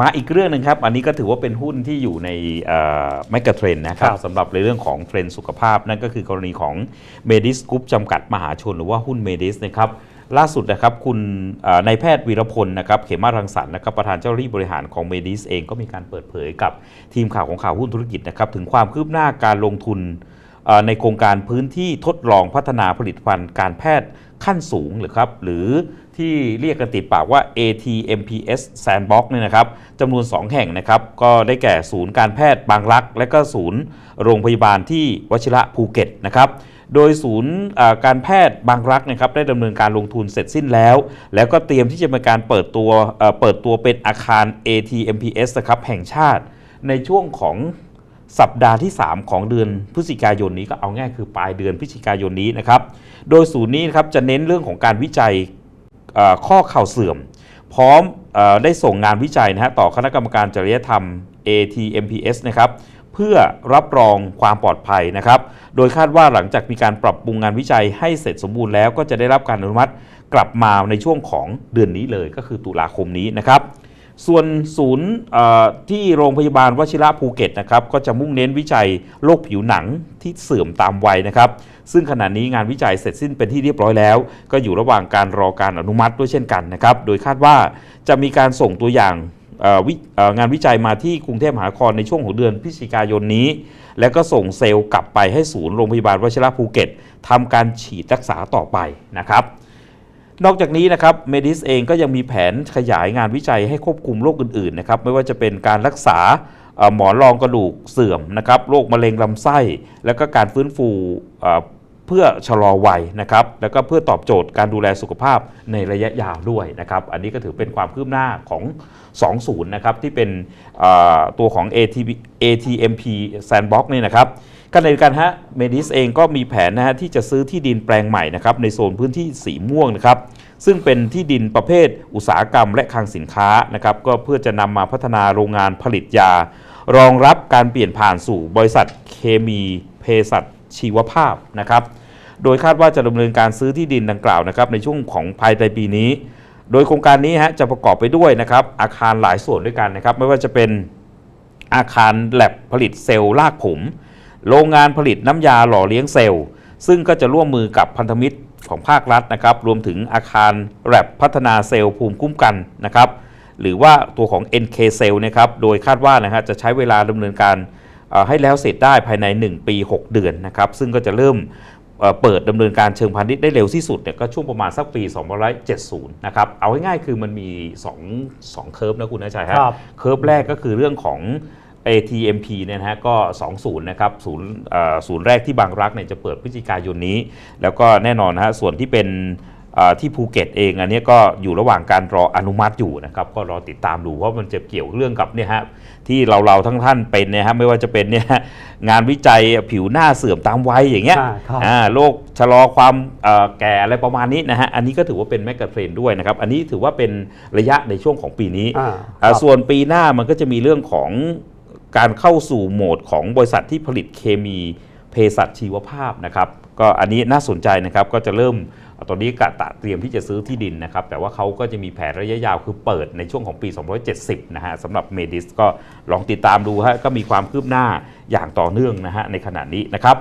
มาอีกเรื่องหนึ่งครับ อันนี้ก็ถือว่าเป็นหุ้นที่อยู่ในแมกกาเทรนนะครับครับสำหรับในเรื่องของเทรนด์สุขภาพ นั่นก็คือกรณีของเมดิสกรุ๊ปจำกัดมหาชน หรือว่าหุ้นเมดิสนะครับล่าสุดนะครับคุณเอ่อนายแพทย์วีรพลนะครับเขมารังสรรค์นะครับประธานเจ้าหน้าที่บริหารของเมดิสเองก็มีการเปิดเผยกับทีมข่าวของข่าวหุ้นธุรกิจนะครับถึงความคืบหน้าการลงทุนเอ่อ ในโครงการพื้นที่ทดลองพัฒนาผลิตภัณฑ์การแพทย์ขั้นสูงหรือครับหรือที่เรียกกันติดปากว่า ATMPS Sandbox เนี่ยนะครับจำนวน 2 แห่งนะครับ ก็ได้แก่ศูนย์การแพทย์บางรัก และก็ศูนย์โรงพยาบาลที่วชิระภูเก็ตนะครับโดยศูนย์การแพทย์บางรักนะครับได้ดำเนินการลงทุนเสร็จสิ้นแล้ว แล้วก็เตรียมที่จะมีการเปิดตัวเปิดตัวเป็นอาคาร ATMPS นะครับแห่งชาติในช่วงของ สัปดาห์ที่ 3 ของเดือนพฤศจิกายนนี้ก็เอาง่ายคือปลายเดือนพฤศจิกายนนี้นะครับ โดยศูนย์นี้นะครับจะเน้นเรื่องของการวิจัยข้อเข่าเสื่อม พร้อมอได้ส่งงานวิจัยนะฮะต่อคณะกรรมการจริยธรรม ATMPS นะครับเพื่อรับรองความปลอดภัยนะครับ โดยคาดว่าหลังจากมีการปรับปรุงงานวิจัยให้เสร็จสมบูรณ์แล้วก็จะได้รับการอนุมัติกลับมาในช่วงของเดือนนี้เลยก็คือตุลาคมนี้นะครับ ส่วนศูนย์ที่โรงพยาบาลวชิระภูเก็ตนะครับก็จะมุ่งเน้นวิจัยโรคผิวหนังที่เสื่อมตามวัยนะครับ ซึ่งขณะนี้งานวิจัยเสร็จสิ้นเป็นที่เรียบร้อยแล้ว ก็อยู่ระหว่างการรอการอนุมัติด้วยเช่นกันนะครับโดยคาดว่าจะมีการส่งตัวอย่างงานวิจัยมาที่กรุงเทพมหานครในช่วงของเดือนพฤศจิกายนนี้ แล้วก็ส่งเซลล์กลับไปให้ศูนย์โรงพยาบาลวชิระภูเก็ตทำการฉีดรักษาต่อไปนะครับ นอกจากนี้นะครับเมดิสเองก็ยังมีแผนขยายงานวิจัยให้ควบคุมโรคอื่นๆนะครับไม่ว่าจะเป็นการรักษาหมอนรองกระดูกเสื่อมนะครับโรคมะเร็งลำไส้ แล้วก็การฟื้นฟูเพื่อชะลอวัยนะครับแล้วก็เพื่อตอบโจทย์การดูแลสุขภาพในระยะยาวด้วยนะครับอันนี้ก็ถือเป็นความคืบหน้าของ2ศูนย์นะครับที่เป็นตัวของ ATMP Sandbox นี่นะครับ ขณะเดียวกันฮะเมดิสเองก็มีแผนนะฮะที่จะซื้อที่ดินแปลงใหม่นะครับในโซนพื้นที่สีม่วงนะครับซึ่งเป็นที่ดินประเภทอุตสาหกรรมและคลังสินค้านะครับก็เพื่อจะนำมาพัฒนาโรงงานผลิตยา รองรับการเปลี่ยนผ่านสู่บริษัทเคมีเภสัชชีวภาพนะครับโดยคาดว่าจะดำเนินการซื้อที่ดินดังกล่าวนะครับในช่วงของภายในปีนี้ โดยโครงการนี้ฮะจะประกอบไปด้วยนะครับอาคารหลายส่วนด้วยกันนะครับไม่ว่าจะเป็นอาคารแลบผลิตเซลล์รากผม โรงงานผลิตน้ำยาหล่อเลี้ยงเซลล์ ซึ่งก็จะร่วมมือกับพันธมิตรของภาครัฐนะครับ รวมถึงอาคารแลบพัฒนาเซลล์ภูมิคุ้มกันนะครับ หรือว่าตัวของ NK Cell นะครับ โดยคาดว่านะฮะจะใช้เวลาดำเนินการเอ่อให้แล้วเสร็จได้ภายใน 1 ปี 6 เดือนนะครับ ซึ่งก็จะเริ่มเอ่อเปิดดำเนินการเชิงพาณิชย์ได้เร็วที่สุดเนี่ยก็ช่วงประมาณสักปี 2570 นะครับ เอาง่ายๆคือมันมี 2 2 เคิร์ฟนะคุณนะชัยฮะครับเคิร์ฟแรกก็คือเรื่องของ ATMP เนี่ยนะฮะก็2ศูนย์นะครับศูนย์เอ่อศูนย์แรกที่บางรักเนี่ยจะเปิดพฤศจิกายนนี้ แล้วก็แน่นอนนะฮะส่วนที่เป็นเอ่อที่ภูเก็ตเองอันเนี้ยก็อยู่ระหว่างการรออนุมัติอยู่นะครับก็รอติดตามดูเพราะมันจะเกี่ยวเรื่องกับเนี่ยฮะที่เราเราทั้งท่านเป็นเนี่ยฮะไม่ว่าจะเป็นเนี่ยฮะงานวิจัยผิวหน้าเสื่อมตามวัยอย่างเงี้ยอ่าครับอ่าโรคชะลอความเอ่อแก่อะไรประมาณนี้นะฮะอันนี้ก็ถือว่าเป็นแมกกาเทรนด้วยนะครับอันนี้ถือว่าเป็นระยะในช่วงของปีนี้อ่าอ่าครับส่วนปีหน้ามันก็จะมีเรื่องของ การเข้าสู่โหมดของบริษัทที่ผลิตเคมีเภสัชชีวภาพนะครับก็อันนี้น่าสนใจนะครับก็จะเริ่มตอนนี้กะตะเตรียมที่จะซื้อที่ดินนะครับ แต่ว่าเขาก็จะมีแผนระยะยาวคือเปิดในช่วงของปี 270 นะฮะสำหรับเมดิสก็ลองติดตามดูฮะก็มีความคืบหน้าอย่างต่อเนื่องนะฮะในขณะนี้นะครับ